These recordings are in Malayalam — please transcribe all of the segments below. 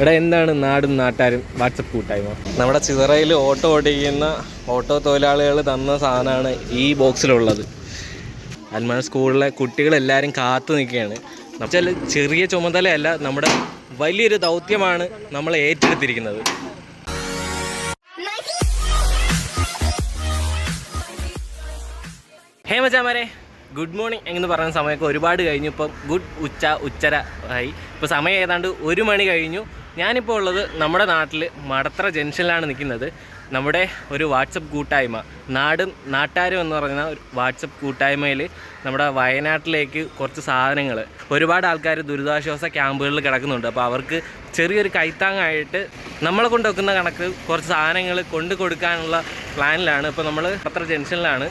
ഇവിടെ എന്താണ് നാടും നാട്ടാരും വാട്സപ്പ് കൂട്ടായ്മ? നമ്മുടെ ചിതറയിൽ ഓട്ടോ ഓടിക്കുന്ന ഓട്ടോ തൊഴിലാളികൾ തന്ന സാധനമാണ് ഈ ബോക്സിലുള്ളത്. അൽമാന സ്കൂളിലെ കുട്ടികളെല്ലാവരും കാത്തു നിൽക്കുകയാണ്. എന്നുവെച്ചാൽ ചെറിയ ചുമതലയല്ല നമ്മുടെ വലിയൊരു ദൗത്യമാണ് നമ്മൾ ഏറ്റെടുത്തിരിക്കുന്നത്. ഹേ മച്ചാമാരെ ഗുഡ് മോർണിംഗ് എന്ന് പറയുന്ന സമയമൊക്കെ ഒരുപാട് കഴിഞ്ഞു. ഇപ്പം ഗുഡ് ഉച്ച ഉച്ചര ആയി. ഇപ്പോൾ സമയം ഏതാണ്ട് ഒരു മണി കഴിഞ്ഞു. ഞാനിപ്പോൾ ഉള്ളത് നമ്മുടെ നാട്ടിൽ മടത്ര ജംഗ്ഷനിലാണ് നിൽക്കുന്നത്. നമ്മുടെ ഒരു വാട്സപ്പ് കൂട്ടായ്മ നാടും നാട്ടാരും എന്ന് പറയുന്ന ഒരു വാട്സപ്പ് കൂട്ടായ്മയിൽ നമ്മുടെ വയനാട്ടിലേക്ക് കുറച്ച് സാധനങ്ങൾ ഒരുപാട് ആൾക്കാർ ദുരിതാശ്വാസ ക്യാമ്പുകളിൽ കിടക്കുന്നുണ്ട്. അപ്പോൾ അവർക്ക് ചെറിയൊരു കൈത്താങ്ങായിട്ട് നമ്മളെ കൊണ്ട് വെക്കുന്ന കണക്ക് കുറച്ച് സാധനങ്ങൾ കൊണ്ടു കൊടുക്കാനുള്ള പ്ലാനിലാണ്. ഇപ്പോൾ നമ്മൾ അത്ര ജംഗ്ഷനിലാണ്.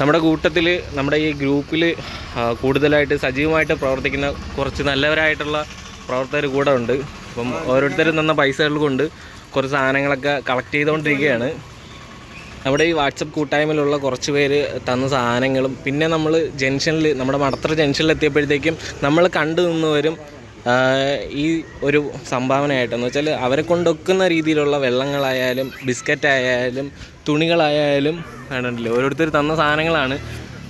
നമ്മുടെ കൂട്ടത്തിൽ നമ്മുടെ ഈ ഗ്രൂപ്പിൽ കൂടുതലായിട്ട് സജീവമായിട്ട് പ്രവർത്തിക്കുന്ന കുറച്ച് നല്ലവരായിട്ടുള്ള പ്രവർത്തകർ കൂടെ ഉണ്ട്. അപ്പം ഓരോരുത്തരും തന്ന പൈസകൾ കൊണ്ട് കുറച്ച് സാധനങ്ങളൊക്കെ കളക്ട് ചെയ്തുകൊണ്ടിരിക്കുകയാണ്. നമ്മുടെ ഈ വാട്സപ്പ് കൂട്ടായ്മയിലുള്ള കുറച്ച് പേര് തന്ന സാധനങ്ങളും പിന്നെ നമ്മൾ ജംഗ്ഷനിൽ നമ്മുടെ മടത്തറ ജംഗ്ഷനിൽ എത്തിയപ്പോഴത്തേക്കും നമ്മൾ കണ്ടു നിന്നവരും ഈ ഒരു സംഭാവനയായിട്ടെന്ന് വെച്ചാൽ അവരെ കൊണ്ടൊക്കുന്ന രീതിയിലുള്ള വെള്ളങ്ങളായാലും ബിസ്ക്കറ്റ് ആയാലും തുണികളായാലും വേണ്ടല്ലോ ഓരോരുത്തർ തന്ന സാധനങ്ങളാണ്.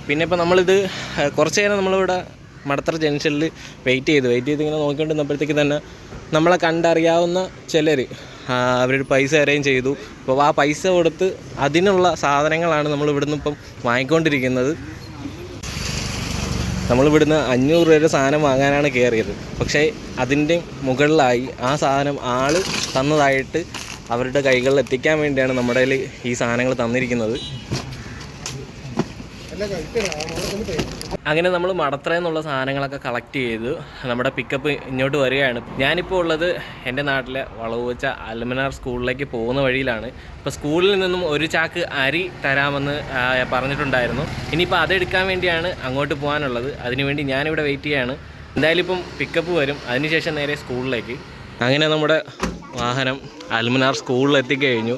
പിന്നെ ഇപ്പോൾ നമ്മളിത് കുറച്ച് നേരം നമ്മളിവിടെ മടത്തറ ജംഗ്ഷനിൽ വെയിറ്റ് ചെയ്തു. വെയിറ്റ് ചെയ്ത് ഇങ്ങനെ നോക്കിക്കൊണ്ടിരുന്നപ്പോഴത്തേക്ക് തന്നെ നമ്മളെ കണ്ടറിയാവുന്ന ചിലർ അവരൊരു പൈസ അറേഞ്ച് ചെയ്തു. അപ്പോൾ ആ പൈസ കൊടുത്ത് അതിനുള്ള സാധനങ്ങളാണ് നമ്മൾ ഇവിടുന്ന് ഇപ്പം വാങ്ങിക്കൊണ്ടിരിക്കുന്നത്. നമ്മളിവിടുന്ന് അഞ്ഞൂറ് രൂപയുടെ സാധനം വാങ്ങാനാണ് കയറിയത് പക്ഷേ അതിന്റെ മുകളിലായി ആ സാധനം ആൾ തന്നതായിട്ട് അവരുടെ കൈകളിൽ എത്തിക്കാൻ വേണ്ടിയാണ് നമ്മുടെ ഈ സാധനങ്ങൾ തന്നിരിക്കുന്നത്. അങ്ങനെ നമ്മൾ മടത്ര എന്നുള്ള സാധനങ്ങളൊക്കെ കളക്ട് ചെയ്ത് നമ്മുടെ പിക്കപ്പ് ഇങ്ങോട്ട് വരികയാണ്. ഞാനിപ്പോൾ ഉള്ളത് എന്റെ നാട്ടിലെ വളവുവച്ച അലമനാർ സ്കൂളിലേക്ക് പോകുന്ന വഴിയിലാണ്. ഇപ്പോൾ സ്കൂളിൽ നിന്നും ഒരു ചാക്ക് അരി തരാമെന്ന് പറഞ്ഞിട്ടുണ്ടായിരുന്നു. ഇനിയിപ്പോൾ അതെടുക്കാൻ വേണ്ടിയാണ് അങ്ങോട്ട് പോകാനുള്ളത്. അതിനുവേണ്ടി ഞാനിവിടെ വെയിറ്റ് ചെയ്യാണ്. എന്തായാലും ഇപ്പം പിക്കപ്പ് വരും. അതിനുശേഷം നേരെ സ്കൂളിലേക്ക്. അങ്ങനെ നമ്മുടെ വാഹനം അൽമനാർ സ്കൂളിൽ എത്തിക്കഴിഞ്ഞു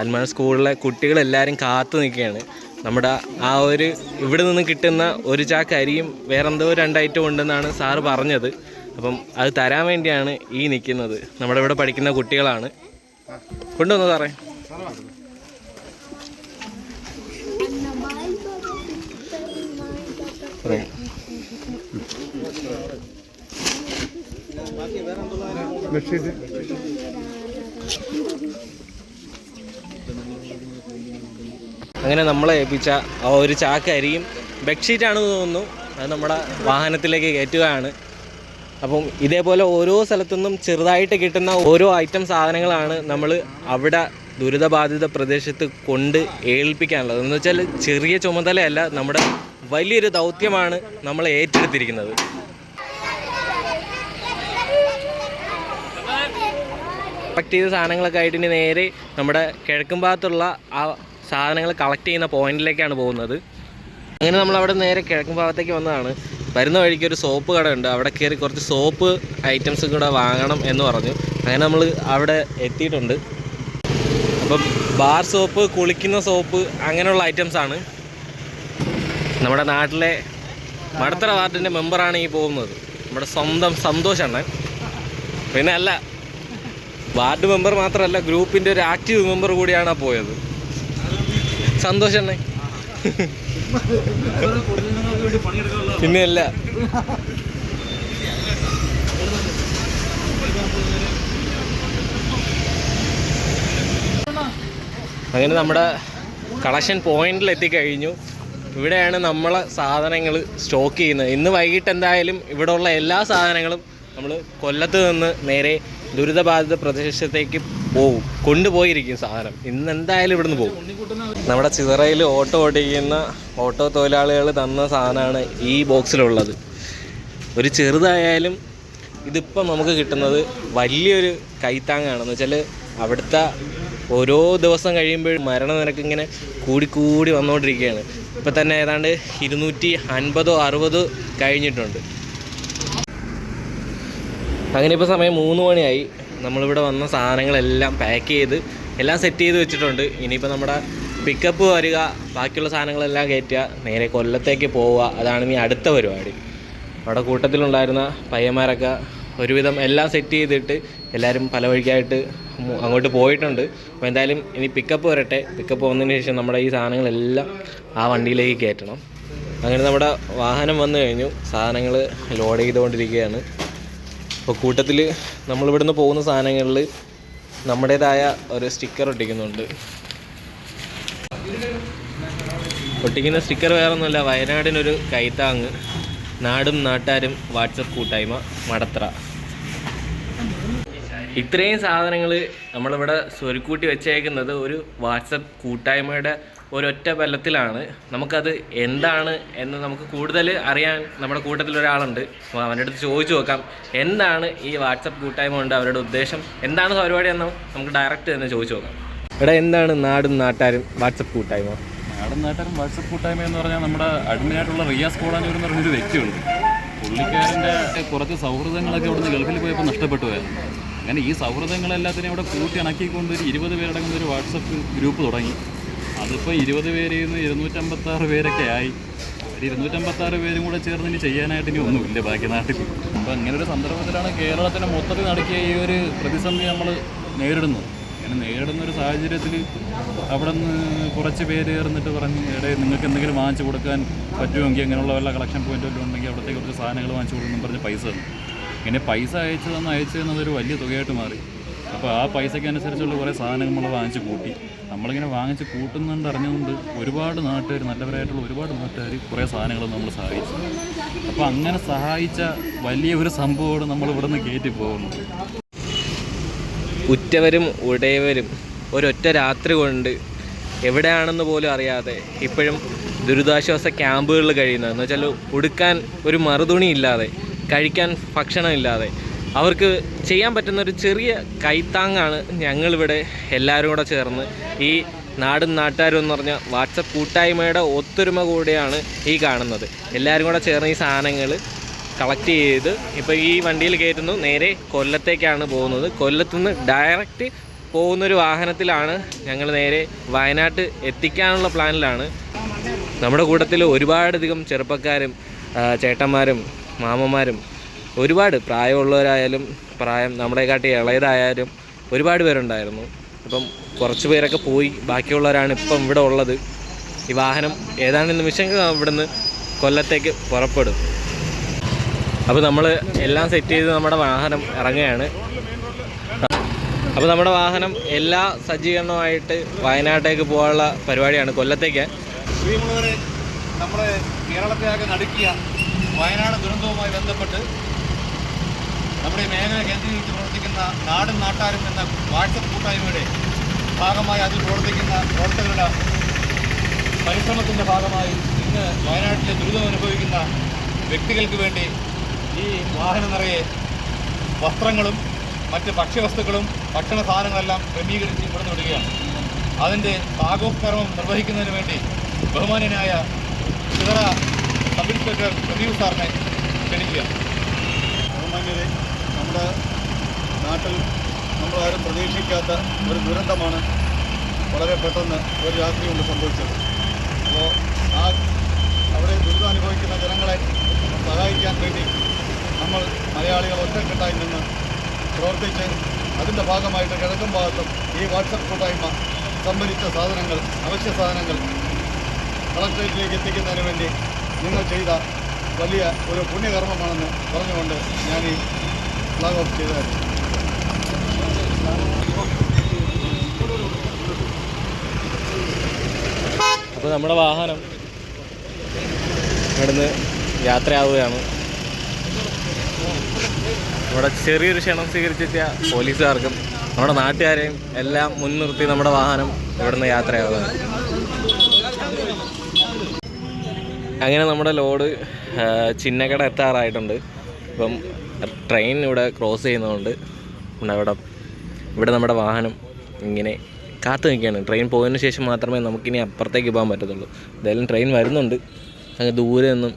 അൽമനാർ സ്കൂളിലെ കുട്ടികളെല്ലാവരും കാത്തു നിൽക്കുകയാണ്. നമ്മുടെ ആ ഒരു ഇവിടെ നിന്ന് കിട്ടുന്ന ഒരു ചാക്ക് അരിയും വേറെന്തോ രണ്ട് ഐറ്റം ഉണ്ടെന്നാണ് സാറ് പറഞ്ഞത്. അപ്പം അത് തരാൻ വേണ്ടിയാണ് ഈ നിൽക്കുന്നത് നമ്മുടെ ഇവിടെ പഠിക്കുന്ന കുട്ടികളാണ്. കൊണ്ടുവന്നു സാറേ. ബെഡ്ഷീറ്റ് അങ്ങനെ നമ്മളെ ഏൽപ്പിച്ച ആ ഒരു ചാക്ക് അരിയും ബെഡ്ഷീറ്റാണെന്ന് തോന്നുന്നു. അത് നമ്മുടെ വാഹനത്തിലേക്ക് കയറ്റുകയാണ്. അപ്പം ഇതേപോലെ ഓരോ സ്ഥലത്തുനിന്നും ചെറുതായിട്ട് കിട്ടുന്ന ഓരോ ഐറ്റം സാധനങ്ങളാണ് നമ്മൾ അവിടെ ദുരിതബാധിത പ്രദേശത്ത് കൊണ്ട് ഏൽപ്പിക്കാനുള്ളത്. എന്ന് വെച്ചാൽ ചെറിയ ചുമതലയല്ല നമ്മുടെ വലിയൊരു ദൗത്യമാണ് നമ്മൾ ഏറ്റെടുത്തിരിക്കുന്നത്. കളക്ട് ചെയ്ത സാധനങ്ങളൊക്കെ ആയിട്ട് നേരെ നമ്മുടെ കിഴക്കും ഭാഗത്തുള്ള ആ സാധനങ്ങൾ കളക്ട് ചെയ്യുന്ന പോയിന്റിലേക്കാണ് പോകുന്നത്. അങ്ങനെ നമ്മൾ അവിടെ നേരെ കിഴക്കൻ ഭാഗത്തേക്ക് വന്നതാണ്. വരുന്ന വഴിക്ക് ഒരു സോപ്പ് കട ഉണ്ട് അവിടെ കയറി കുറച്ച് സോപ്പ് ഐറ്റംസ് കൂടെ വാങ്ങണം എന്ന് പറഞ്ഞു. അങ്ങനെ നമ്മൾ അവിടെ എത്തിയിട്ടുണ്ട്. അപ്പം ബാർ സോപ്പ് കുളിക്കുന്ന സോപ്പ് അങ്ങനെയുള്ള ഐറ്റംസ് ആണ്. നമ്മുടെ നാട്ടിലെ മടത്തറ വാർഡിന്റെ മെമ്പറാണ് ഈ പോകുന്നത്. നമ്മുടെ സ്വന്തം സന്തോഷാണ് പിന്നെ അല്ല വാർഡ് മെമ്പർ മാത്രമല്ല ഗ്രൂപ്പിന്റെ ഒരു ആക്റ്റീവ് മെമ്പർ കൂടിയാണ് പോയത്. സന്തോഷം പിന്നെ അല്ല. അങ്ങനെ നമ്മുടെ കളക്ഷൻ പോയിന്റിൽ എത്തിക്കഴിഞ്ഞു ഇവിടെയാണ് നമ്മളെ സാധനങ്ങൾ സ്റ്റോക്ക് ചെയ്യുന്നത്. ഇന്ന് വൈകിട്ട് എന്തായാലും ഇവിടെ ഉള്ള എല്ലാ സാധനങ്ങളും നമ്മൾ കൊല്ലത്ത് നിന്ന് നേരെ ദുരിതബാധിത പ്രദേശത്തേക്ക് പോകും കൊണ്ടുപോയിരിക്കും സാധനം. ഇന്ന് എന്തായാലും ഇവിടുന്ന് പോകും നമ്മുടെ ചിതറയിൽ ഓട്ടോ ഓടിക്കുന്ന ഓട്ടോ തൊഴിലാളികൾ തന്ന സാധനമാണ് ഈ ബോക്സിലുള്ളത്. ഒരു ചെറുതായാലും ഇതിപ്പം നമുക്ക് കിട്ടുന്നത് വലിയൊരു കൈത്താങ്ങാണെന്ന് വെച്ചാൽ അവിടുത്തെ ഓരോ ദിവസം കഴിയുമ്പോഴും മരണനിരക്ക് ഇങ്ങനെ കൂടി കൂടി വന്നുകൊണ്ടിരിക്കുകയാണ്. ഇപ്പം തന്നെ ഏതാണ്ട് ഇരുന്നൂറ്റി അൻപതോ അറുപതോ കഴിഞ്ഞിട്ടുണ്ട്. അങ്ങനെ ഇപ്പോൾ സമയം മൂന്ന് മണിയായി. നമ്മളിവിടെ വന്ന സാധനങ്ങളെല്ലാം പാക്ക് ചെയ്ത് എല്ലാം സെറ്റ് ചെയ്ത് വെച്ചിട്ടുണ്ട്. ഇനിയിപ്പോൾ നമ്മുടെ പിക്കപ്പ് വരിക ബാക്കിയുള്ള സാധനങ്ങളെല്ലാം കയറ്റുക നേരെ കൊല്ലത്തേക്ക് പോവുക. അതാണ് ഇനി അടുത്ത പരിപാടി. അവിടെ കൂട്ടത്തിലുണ്ടായിരുന്ന പയ്യന്മാരൊക്കെ ഒരുവിധം എല്ലാം സെറ്റ് ചെയ്തിട്ട് എല്ലാവരും പല വഴിക്കായിട്ട് അങ്ങോട്ട് പോയിട്ടുണ്ട്. അപ്പോൾ എന്തായാലും ഇനി പിക്കപ്പ് വരട്ടെ. പിക്കപ്പ് വന്നതിന് ശേഷം നമ്മുടെ ഈ സാധനങ്ങളെല്ലാം ആ വണ്ടിയിലേക്ക് കയറ്റണം. അങ്ങനെ നമ്മുടെ വാഹനം വന്നു കഴിഞ്ഞു. സാധനങ്ങൾ ലോഡ് ചെയ്തുകൊണ്ടിരിക്കുകയാണ്. അപ്പോൾ കൂട്ടത്തിൽ നമ്മളിവിടുന്ന് പോകുന്ന സാധനങ്ങളിൽ നമ്മുടേതായ ഒരു സ്റ്റിക്കർ ഒട്ടിക്കുന്നുണ്ട്. ഒട്ടിക്കുന്ന സ്റ്റിക്കർ വേറെ ഒന്നുമല്ല വയനാടിനൊരു കൈത്താങ് നാടും നാട്ടാരും വാട്സപ്പ് കൂട്ടായ്മ മടത്ര. ഇത്രയും സാധനങ്ങൾ നമ്മളിവിടെ സ്വരുക്കൂട്ടി വെച്ചേക്കുന്നത് ഒരു വാട്സപ്പ് കൂട്ടായ്മയുടെ ഒരൊറ്റ ബലത്തിലാണ്. നമുക്കത് എന്താണ് എന്ന് നമുക്ക് കൂടുതൽ അറിയാൻ നമ്മുടെ കൂട്ടത്തിൽ ഒരാളുണ്ട്. അപ്പോൾ അവന്റെ അടുത്ത് ചോദിച്ചു നോക്കാം. എന്താണ് ഈ വാട്സപ്പ് കൂട്ടായ്മ കൊണ്ട് അവരുടെ ഉദ്ദേശം? എന്താണ് പരിപാടി എന്ന് നമുക്ക് ഡയറക്റ്റ് തന്നെ ചോദിച്ചു നോക്കാം. ഇവിടെ എന്താണ് നാടും നാട്ടാരും വാട്സപ്പ് കൂട്ടായ്മ? നാടും നാട്ടാരും വാട്സപ്പ് കൂട്ടായ്മ എന്ന് പറഞ്ഞാൽ നമ്മുടെ അഡ്മിനായിട്ടുള്ള റിയാസ് കോടാനൂർ എന്ന് പറഞ്ഞൊരു വ്യക്തിയുണ്ട്. പുള്ളിക്കാരന്റെ കുറച്ച് സൗഹൃദങ്ങളൊക്കെ അവിടുന്ന് ഗൾഫിൽ പോയപ്പോൾ നഷ്ടപ്പെട്ടു അങ്ങനെ ഈ സൗഹൃദങ്ങളെല്ലാത്തിനും ഇവിടെ കൂട്ടി ഇണക്കിക്കൊണ്ട് ഒരു ഇരുപത് പേരടങ്ങുന്ന ഒരു വാട്സപ്പ് ഗ്രൂപ്പ് തുടങ്ങി. അതിപ്പോൾ ഇരുപത് പേരിൽ നിന്ന് ഇരുന്നൂറ്റമ്പത്താറ് പേരൊക്കെ ആയി. ഒരു ഇരുന്നൂറ്റമ്പത്താറ് പേരും കൂടെ ചേർന്ന് ഇനി ചെയ്യാനായിട്ട് ഇനി ഒന്നുമില്ല ബാക്കി നാട്ടിൽ. അപ്പോൾ അങ്ങനെ ഒരു സന്ദർഭത്തിലാണ് കേരളത്തിനെ മൊത്തത്തിൽ നടക്കിയ ഈ ഒരു പ്രതിസന്ധി നമ്മൾ നേരിടുന്നത്. അങ്ങനെ നേരിടുന്ന ഒരു സാഹചര്യത്തിൽ അവിടെ നിന്ന് കുറച്ച് പേര് ചേർന്നിട്ട് പറഞ്ഞ് എടേ നിങ്ങൾക്ക് എന്തെങ്കിലും വാങ്ങിച്ചു കൊടുക്കാൻ പറ്റുമെങ്കിൽ അങ്ങനെയുള്ള വല്ല കളക്ഷൻ പോയിന്റ് വല്ലതും ഉണ്ടെങ്കിൽ അവിടത്തേക്ക് കുറച്ച് സാധനങ്ങൾ വാങ്ങിച്ചു കൊടുക്കുന്നു പറഞ്ഞ് പൈസ തന്നു. ഇങ്ങനെ പൈസ അയച്ചു തന്ന് അയച്ചു തന്നത് വലിയ തുകയായിട്ട് മാറി. അപ്പോൾ ആ പൈസയ്ക്ക് അനുസരിച്ചുള്ള കുറേ സാധനങ്ങൾ നമ്മൾ വാങ്ങിച്ച് കൂട്ടി. നമ്മളിങ്ങനെ വാങ്ങിച്ച് കൂട്ടുന്നുണ്ട് അറിഞ്ഞുകൊണ്ട് ഒരുപാട് നാട്ടുകാർ നല്ലവരായിട്ടുള്ള ഒരുപാട് നാട്ടുകാർ കുറേ സാധനങ്ങൾ നമ്മൾ സഹായിച്ചു. അപ്പോൾ അങ്ങനെ സഹായിച്ച വലിയ ഒരു സംഭവമാണ് നമ്മൾ ഇവിടെ നിന്ന് കയറ്റി പോകുന്നത്. ഉറ്റവരും ഉടയവരും ഒരൊറ്റ രാത്രി കൊണ്ട് എവിടെയാണെന്ന് പോലും അറിയാതെ ഇപ്പോഴും ദുരിതാശ്വാസ ക്യാമ്പുകളിൽ കഴിയുന്നത്. എന്ന് വെച്ചാൽ ഉടുക്കാൻ ഒരു മറുതുണി ഇല്ലാതെ കഴിക്കാൻ ഭക്ഷണം ഇല്ലാതെ അവർക്ക് ചെയ്യാൻ പറ്റുന്ന ഒരു ചെറിയ കൈത്താങ്ങാണ് ഞങ്ങളിവിടെ എല്ലാവരും കൂടെ ചേർന്ന് ഈ നാടും നാട്ടുകാരും എന്ന് പറഞ്ഞ വാട്സപ്പ് കൂട്ടായ്മയുടെ ഒത്തൊരുമ കൂടെയാണ് ഈ കാണുന്നത്. എല്ലാവരും കൂടെ ചേർന്ന് ഈ സാധനങ്ങൾ കളക്ട് ചെയ്ത് ഇപ്പോൾ ഈ വണ്ടിയിൽ കയറ്റുന്നു. നേരെ കൊല്ലത്തേക്കാണ് പോകുന്നത്. കൊല്ലത്തുനിന്ന് ഡയറക്റ്റ് പോകുന്നൊരു വാഹനത്തിലാണ് ഞങ്ങൾ നേരെ വയനാട്ട് എത്തിക്കാനുള്ള പ്ലാനിലാണ്. നമ്മുടെ കൂട്ടത്തിൽ ഒരുപാടധികം ചെറുപ്പക്കാരും ചേട്ടന്മാരും മാമന്മാരും ഒരുപാട് പ്രായമുള്ളവരായാലും പ്രായം നമ്മളെക്കാട്ടി ഇളയതായാലും ഒരുപാട് പേരുണ്ടായിരുന്നു. അപ്പം കുറച്ച് പേരൊക്കെ പോയി ബാക്കിയുള്ളവരാണ് ഇപ്പം ഇവിടെ ഉള്ളത്. ഈ വാഹനം ഏതാണ്ട് നിമിഷങ്ങൾ ഇവിടുന്ന് കൊല്ലത്തേക്ക് പുറപ്പെടും. അപ്പോൾ നമ്മൾ എല്ലാം സെറ്റ് ചെയ്ത് നമ്മുടെ വാഹനം ഇറങ്ങുകയാണ്. അപ്പോൾ നമ്മുടെ വാഹനം എല്ലാ സജ്ജീകരണമായിട്ട് വയനാട്ടേക്ക് പോകാനുള്ള പരിപാടിയാണ് കൊല്ലത്തേക്ക്. നമ്മുടെ കേരളത്തെ ആകെ നടുക്കിയ വയനാട് ദുരന്തവുമായി ബന്ധപ്പെട്ട് നമ്മുടെ മേഖല കേന്ദ്രീകരിച്ച് പ്രവർത്തിക്കുന്ന നാടും നാട്ടാരും എന്ന വാട്സപ്പ് കൂട്ടായ്മയുടെ ഭാഗമായി അതിൽ പ്രവർത്തിക്കുന്ന പ്രവർത്തകരുടെ പരിശ്രമത്തിന്റെ ഭാഗമായി ഇന്ന് വയനാട്ടിലെ ദുരിതം അനുഭവിക്കുന്ന വ്യക്തികൾക്ക് വേണ്ടി ഈ വാഹന നിറയെ വസ്ത്രങ്ങളും മറ്റ് ഭക്ഷ്യവസ്തുക്കളും ഭക്ഷണ സാധനങ്ങളെല്ലാം ക്രമീകരിച്ച് കൊടുത്തു വിടുകയാണ്. അതിന്റെ പാകോപകർമ്മം നിർവഹിക്കുന്നതിന് വേണ്ടി ബഹുമാനനായ ചിതറ സബ് ഇൻസ്പെക്ടർ പ്രദീപ് സാറിനെ ക്ഷണിക്കുകയാണ് ബഹുമാന്യരെ നമ്മുടെ നാട്ടിൽ ആരും പ്രതീക്ഷിക്കാത്ത ഒരു ദുരന്തമാണ് വളരെ പെട്ടെന്ന് ഒരു രാത്രി കൊണ്ട് സംഭവിച്ചത്. അപ്പോൾ ആ അവിടെ ദുരിതം അനുഭവിക്കുന്ന ജനങ്ങളെ സഹായിക്കാൻ വേണ്ടി നമ്മൾ മലയാളികൾ ഒറ്റക്കെട്ടായി നിന്ന് പ്രവർത്തിച്ച് അതിന്റെ ഭാഗമായിട്ട് കിഴക്കൻ ഭാഗത്തും ഈ വാട്സപ്പ് കൂട്ടായ്മ സംഭരിച്ച സാധനങ്ങൾ അവശ്യ സാധനങ്ങൾ കളക്ട്രേറ്റിലേക്ക് എത്തിക്കുന്നതിന് വേണ്ടി നിങ്ങൾ ചെയ്ത വലിയ ഒരു പുണ്യകർമ്മമാണെന്ന് പറഞ്ഞുകൊണ്ട് ഞാൻ ഈ ഫ്ലാഗ് ഓഫ് ചെയ്തായിരുന്നു അപ്പോൾ നമ്മുടെ വാഹനം ഇവിടുന്ന് യാത്രയാവുകയാണ്. ഇവിടെ ചെറിയൊരു ക്ഷണം സ്വീകരിച്ചെത്തിയ പോലീസുകാർക്കും നമ്മുടെ നാട്ടുകാരെയും എല്ലാം മുൻനിർത്തി നമ്മുടെ വാഹനം ഇവിടുന്ന് യാത്രയാവുകയാണ്. അങ്ങനെ നമ്മുടെ ലോഡ് ചിന്നക്കട എത്താറായിട്ടുണ്ട്. ഇപ്പം ട്രെയിൻ ഇവിടെ ക്രോസ് ചെയ്യുന്നതുകൊണ്ട് ഇവിടെ ഇവിടെ നമ്മുടെ വാഹനം ഇങ്ങനെ കാത്തു നിൽക്കുകയാണ്. ട്രെയിൻ പോയതിന് ശേഷം മാത്രമേ നമുക്കിനി അപ്പുറത്തേക്ക് പോകാൻ പറ്റത്തുള്ളൂ. എന്തായാലും ട്രെയിൻ വരുന്നുണ്ട്. അങ്ങ് ദൂരെ നിന്നും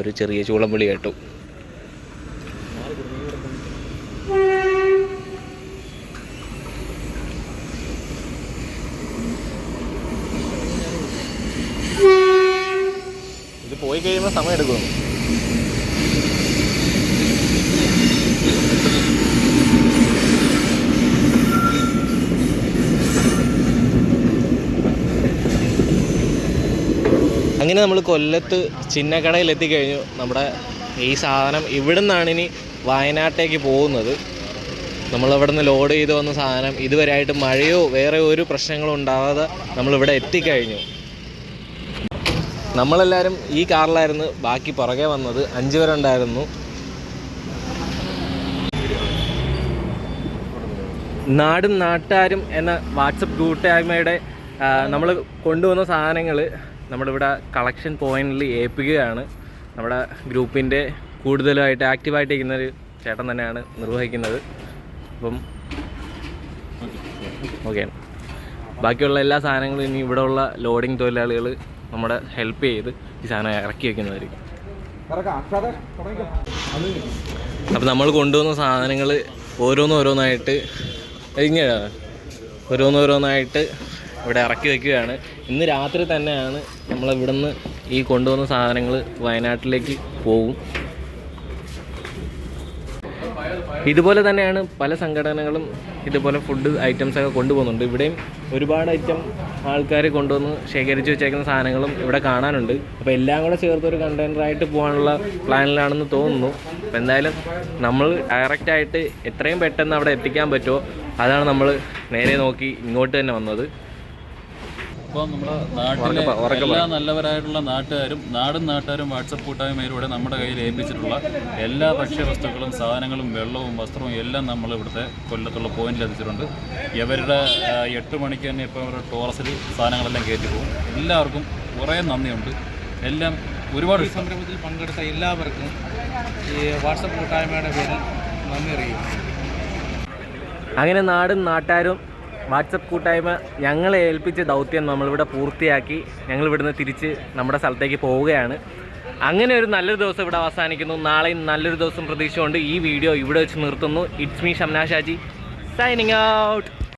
ഒരു ചെറിയ ചൂളംവിളി കേട്ടു ഇത് പോയി കഴിയുമ്പോൾ സമയം എടുക്കും അങ്ങനെ നമ്മൾ കൊല്ലത്ത് ചിന്നക്കടയിൽ എത്തിക്കഴിഞ്ഞു നമ്മുടെ ഈ സാധനം ഇവിടെ നിന്നാണ് ഇനി വയനാട്ടേക്ക് പോകുന്നത്. നമ്മൾ ഇവിടെ നിന്ന് ലോഡ് ചെയ്ത് വന്ന സാധനം ഇതുവരെയായിട്ട് മഴയോ വേറെ ഒരു പ്രശ്നങ്ങളോ ഉണ്ടാവാതെ നമ്മളിവിടെ എത്തിക്കഴിഞ്ഞു. നമ്മളെല്ലാവരും ഈ കാറിലായിരുന്നു ബാക്കി പുറകെ വന്നത്. അഞ്ച് പേരുണ്ടായിരുന്നു. നാടും നാട്ടാരും എന്ന വാട്സപ്പ് കൂട്ടായ്മയുടെ നമ്മൾ കൊണ്ടുവന്ന സാധനങ്ങൾ നമ്മളിവിടെ കളക്ഷൻ പോയിന്റിൽ ഏൽപ്പിക്കുകയാണ്. നമ്മുടെ ഗ്രൂപ്പിന്റെ കൂടുതലായിട്ട് ആക്റ്റീവായിട്ടിരിക്കുന്ന ഒരു ചേട്ടൻ തന്നെയാണ് നിർവഹിക്കുന്നത്. അപ്പം ഓക്കെ ബാക്കിയുള്ള എല്ലാ സാധനങ്ങളും ഇനി ഇവിടെ ഉള്ള ലോഡിംഗ് തൊഴിലാളികൾ നമ്മുടെ ഹെൽപ്പ് ചെയ്ത് ഈ സാധനം ഇറക്കി വയ്ക്കുന്നതായിരിക്കും അപ്പം നമ്മൾ കൊണ്ടുവന്ന സാധനങ്ങൾ ഓരോന്നോരോന്നായിട്ട് ഇങ്ങനെ ഓരോന്നോരോന്നായിട്ട് ഇവിടെ ഇറക്കി വെക്കുകയാണ്. ഇന്ന് രാത്രി തന്നെയാണ് നമ്മൾ ഇവിടുന്ന് ഈ കൊണ്ടുവന്ന സാധനങ്ങൾ വയനാട്ടിലേക്ക് പോകും ഇതുപോലെ തന്നെയാണ് പല സംഘടനകളും ഇതുപോലെ ഫുഡ് ഐറ്റംസ് ഒക്കെ കൊണ്ടുപോകുന്നുണ്ട്. ഇവിടെയും ഒരുപാട് ഐറ്റം ആൾക്കാർ കൊണ്ടുവന്ന് ശേഖരിച്ച് വെച്ചേക്കുന്ന സാധനങ്ങളും ഇവിടെ കാണാനുണ്ട്. അപ്പോൾ എല്ലാം കൂടെ ചേർത്ത് ഒരു കണ്ടെയ്നറായിട്ട് പോകാനുള്ള പ്ലാനിലാണെന്ന് തോന്നുന്നു. അപ്പോൾ എന്തായാലും നമ്മൾ ഡയറക്റ്റായിട്ട് എത്രയും പെട്ടെന്ന് അവിടെ എത്തിക്കാൻ പറ്റുമോ അതാണ് നമ്മൾ നേരെ നോക്കി ഇങ്ങോട്ട് തന്നെ വന്നത്. ഇപ്പോൾ നമ്മുടെ നാട്ടിലെ എല്ലാ നല്ലവരായിട്ടുള്ള നാട്ടുകാരും നാടും നാട്ടുകാരും വാട്സപ്പ് കൂട്ടായ്മയിലൂടെ നമ്മുടെ കയ്യിൽ ഏൽപ്പിച്ചിട്ടുള്ള എല്ലാ ഭക്ഷ്യവസ്തുക്കളും സാധനങ്ങളും വെള്ളവും വസ്ത്രവും എല്ലാം നമ്മൾ ഇവിടുത്തെ കൊല്ലത്തുള്ള പോയിന്റിൽ എത്തിച്ചിട്ടുണ്ട്. ഇവരുടെ എട്ട് മണിക്ക് തന്നെ ഇപ്പോൾ അവരുടെ ടോറസിൽ സാധനങ്ങളെല്ലാം കയറ്റി പോകും. എല്ലാവർക്കും കുറേ നന്ദിയുണ്ട്. എല്ലാം ഒരുപാട് സംരംഭത്തിൽ പങ്കെടുത്ത എല്ലാവർക്കും ഈ വാട്സപ്പ് കൂട്ടായ്മയുടെ പേരിൽ നന്ദി അറിയിക്കും അങ്ങനെ നാടും നാട്ടാരും വാട്സപ്പ് കൂട്ടായ്മ ഞങ്ങളെ ഏൽപ്പിച്ച ദൗത്യം നമ്മളിവിടെ പൂർത്തിയാക്കി. ഞങ്ങൾ ഇവിടുന്ന് തിരിച്ച് നമ്മുടെ സ്ഥലത്തേക്ക് പോവുകയാണ്. അങ്ങനെ ഒരു നല്ലൊരു ദിവസം ഇവിടെ അവസാനിക്കുന്നു. നാളെയും നല്ലൊരു ദിവസം പ്രതീക്ഷിച്ചുകൊണ്ട് ഈ വീഡിയോ ഇവിടെ വെച്ച് നിർത്തുന്നു. It's me Shamna Shaji. Signing out